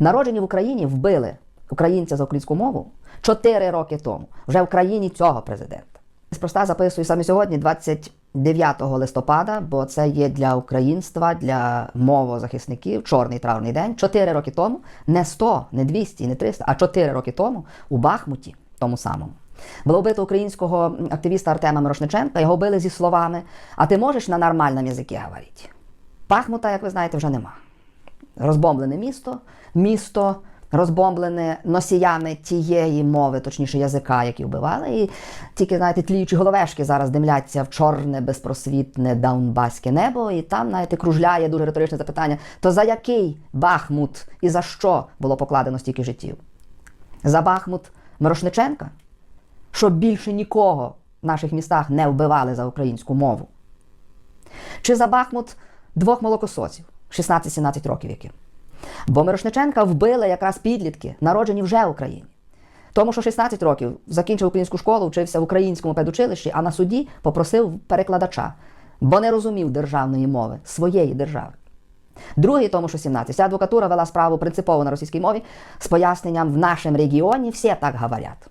Народжені в Україні вбили українця за українську мову 4 роки тому, вже в країні цього президента. Спроста записую саме сьогодні, 29 листопада, бо це є для українства, для мовозахисників чорний травний день. 4 роки тому, не 100, не 200, не 300, а 4 роки тому у Бахмуті, тому самому. Було вбито українського активіста Артема Мирошниченка, його били зі словами: А ти можеш на нормальному язикі говорити? Бахмута, як ви знаєте, вже нема. Розбомблене місто, місто розбомблене носіями тієї мови, точніше язика, які вбивали. І тільки, знаєте, тліючі головешки зараз димляться в чорне, безпросвітне даунбаське небо, і там, знаєте, кружляє дуже риторичне запитання: то за який Бахмут і за що було покладено стільки життів? За Бахмут Мирошниченка? Щоб більше нікого в наших містах не вбивали за українську мову. Чи за Бахмут двох молокососів, 16-17 років яким. Бо Мирошниченка вбили якраз підлітки, народжені вже в Україні. Тому що 16 років закінчив українську школу, вчився в українському педучилищі, а на суді попросив перекладача, бо не розумів державної мови, своєї держави. Другий, тому що 17. Ця адвокатура вела справу принципово на російській мові з поясненням в нашому регіоні всі так говорять.